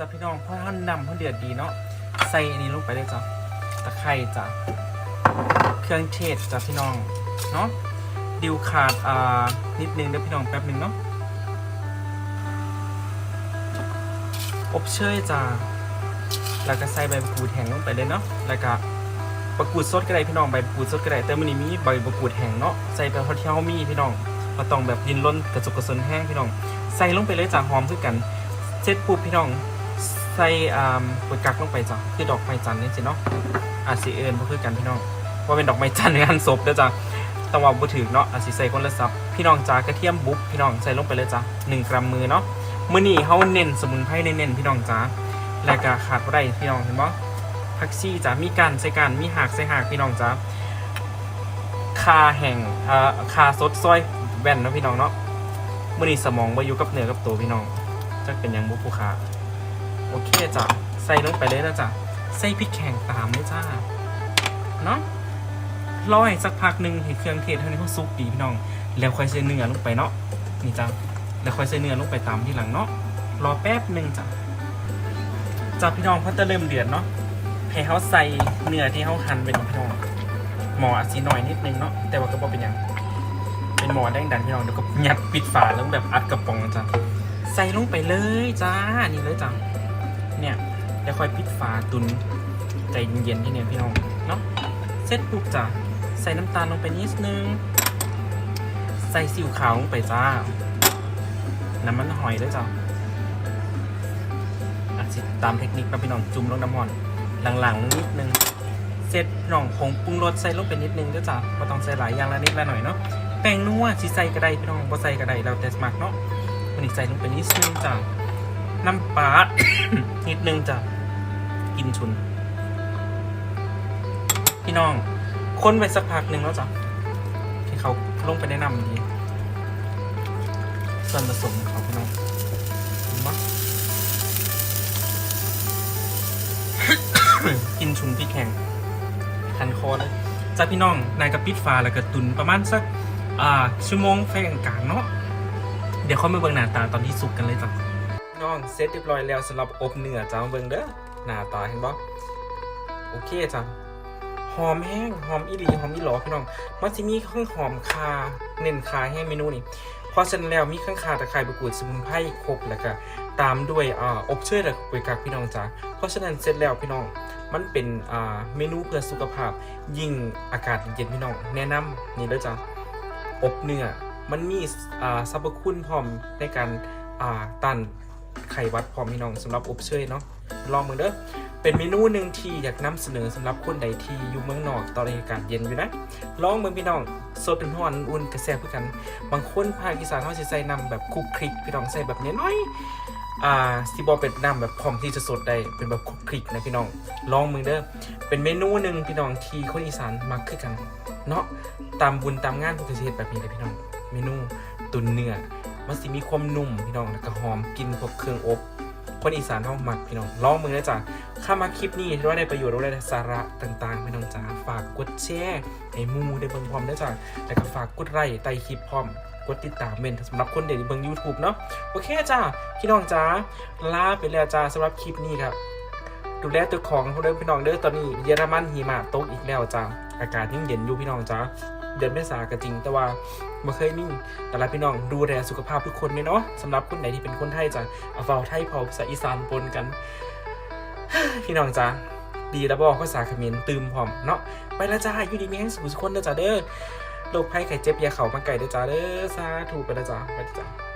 จ้ะพี่น้องเพราะท่านนำเขาเดือดดีเนาะใส่อันนี้ลงไปเลยจ้ะตะไคร้จ้ะเครื่องเทศจ้ะพี่น้องเนาะดิวขาดอ่านิดนึงเดี๋ยวพี่น้องแป๊บนึงเนาะอบเชยจ้ะแล้วก็ใส่ใบมะกรูดแห้งลงไปเลยเนาะแล้วก็มะกรูดสดก็ได้พี่น้องใบมะกรูดสดก็ได้แต่มันนี้มีใบมะกรูดแห้งเนาะใส่ไปพราะที่เขามีพี่น้องเราต้องแบบยินล้นกระจุกกระสนแห้งพี่น้อง ใส่ลงไปเลยจ้ะหอมคือกันเสร็จปุ๊บพี่น้อง ใส่อ่าปกักลงไปจ้ะคือดอกไม้จันทร์นี่สิเนาะอาจสิเอิญบ่คือกันพี่น้องว่าเป็นดอกไม้จันทร์ในงานศพเด้อจ้ะต้องว่าบ่ถึกเนาะอาจสิใส่คนละซับพี่น้องจ้ากระเทียมบุ๊บพี่น้องใส่ลงไปเลยจ้ะ1กรัมมือเนาะมื้อนี้เฮาเน้นสมุนไพรเน้นๆพี่น้องจ้าแล้วก็ขาดบ่ได้พี่น้องเห็นบ่ผักชีจ้ะมีการใส่การมีหากใส่หากพี่น้องจ้าคาแห่งอ่าคาสดซอยแว่นเนาะพี่น้องเนาะมื้อนี้สมองบ่อยู่กับเนื้อกับตัวพี่น้องจะเป็นหยังบุผู้ค้า โอเคจ้ะใส่ลงไปเลยนะจ้ะใส่พริกแข็งตามเลยจ้าเนาะรอให้สักพักหนึ่งให้เครื่องเทศเท่านี้เขาสุกดีพี่น้อง แล้วค่อยใส่เนื้อลงไปเนาะนี่จ้ะแล้วค่อยใส่เนื้อลงไปตามที่หลังเนาะรอแป๊บหนึ่งจ้ะจ้ะพี่น้องเขาจะเริ่มเดือดเนาะให้เขาใส่เนื้อที่เขาหั่นเป็นพี่น้องหมออาจสีหน่อยนิดนึงเนาะแต่ว่าก็บ่เป็นยังเป็นหมอแดงดันพี่น้องเดี๋ยวก็ยัดปิดฝาแล้วแบบอัดกระป๋องจ้ะใส่ลงไปเลยจ้านี่เลยจ้า เนี่ยเดี๋ยวค่อยปิดฝาตุนใจเย็นๆที่เนี่ยพี่น้องเนาะเสร็จปุ๊บจ้าใส่น้ำตาลลงไปนิดนึง ใส่ซีอิ๊วขาวลงไปจ้า น้ำมันหอยด้วยจ้าอาสิตามเทคนิคนะพี่น้องจุ่มลงน้ำมันหลังๆนิดนึงเสร็จน้องผงปรุงรสใส่ลงไปนิดนึงด้วยจ้าไม่ต้องใส่หลายอย่างละนิดละหน่อยเนาะแป้งนัวสิใส่ก็ไดพี่น้องบ่ใส่ก็ไดเราแต่สมัครเนาะวันนี้ใส่ลงไปนิดนึงจ้ะ น้ำปลา นิดนึงจ้ะกินชุน พี่น้อง คนไปสักพักหนึ่งแล้วจ้ะที่เขาลงไปแนะนำดีส่วนผสมของเขาพี่น้องเห็นปะกินชุนพี่แข่งคันคอเลยจ้าพี่น้องนายกับปิดฟ้าแล้วก็ตุนประมาณสัก อ่า ชั่วโมงไฟกลางๆเนาะเดี๋ยวค่อยมาเบิ่งหน้าตาตอนที่สุกกันเลยจ้ะ น้องเสร็จเรียบร้อยแล้วสำหรับอบเนื้อจ้าเบิ่งเด้อหน้าตาเห็นบ่โอเคจ้ะหอมแห้งหอมอีหลีหอมอีหลอพี่น้องมันจะมีข้างหอมคาเน้นคาให้เมนูนี้เพราะฉะนั้นแล้วมีข้างคาตะไคร้ใบกรูดสมุนไพรครบแล้วก็ตามด้วยอ่าอบเชยและกุยกักพี่น้องจ้าเพราะฉะนั้นเสร็จแล้วพี่น้องมันเป็นอ่าเมนูเพื่อสุขภาพ ยิ่งอากาศเย็นพี่น้องแนะนำนี่เด้อจ้าอบเนื้อมันมีอ่าสรรพคุณพร้อมในการอ่าต้าน ไขหวัดพร้อมพี่น้องสำหรับอบเชยเนาะลองมือเด้อเป็นเมนูหนึ่งที่อยากนำเสนอสำหรับคนใดที่อยู่เมืองนอกตอนอากาศเย็นอยู่นะลองมือพี่น้องสดเป็นห้อนอุ่นกระแสเพื่อกัน บางคนภาคอีสานเขาจะใส่น้ำแบบคุกคลิกพี่น้องใส่แบบน้อยอ่าสิบอเป็นน้ำแบบพร้อมที่จะสดได้เป็นแบบคุกคลิกนะพี่น้องลองมือเด้อเป็นเมนูหนึ่งพี่น้องที่คนอีสานมักคือกันเนาะตามบุญตามงานพวกเกษตรแบบนี้เลยพี่น้อง เมนูตุนเนื้อ มันสิมีความนุ่มพี่น้องแล้วก็หอมกินพวกเครื่องอบคนอีสานเขาหมักพี่น้องลองมือนะจ๊ะข้ามาคลิปนี้ว่าได้ประโยชน์ได้สาระต่างๆพี่น้องจ๋าฝากกดแชร์ให้หมูได้เบิ่งพร้อมนะจ๊ะแล้วก็ฝากกดไลค์ใต้คลิปพร้อมกดติดตามเมนสำหรับคนเด็กเบิ่ง YouTube เนาะโอเคจ้าพี่น้องจ้าลาไปแล้วจ้าสำหรับคลิปนี้ครับ ดูแลตัวของพวกเด้อพี่น้องเด้อตอนนี้เยอรมันหิมะตกอีกแล้วจ้าอากาศยิ่งเย็นอยู่พี่น้องจ้า เดือนเมษาก็จริง แต่ว่าไม่เคยมิ่งแต่ละพี่น้องดูแลสุขภาพทุกคนเลยเนาะสำหรับคนไหนที่เป็นคนไทยจาเอาเฝ้าไทยพอภาษาอีสานปนกัน พี่น้องจ้าดีแล้วบอกภาษาเขมรตืมพร้อมเนาะไปแล้วจ้าอยู่ดีมีแห้สุขสุขคนเด้อจ้าเด้อโรคภัยไข้เจ็บยาเข่ามาไก่เด้อจ้าเด้อสาถูกไปแล้วจ้าไปละจ้า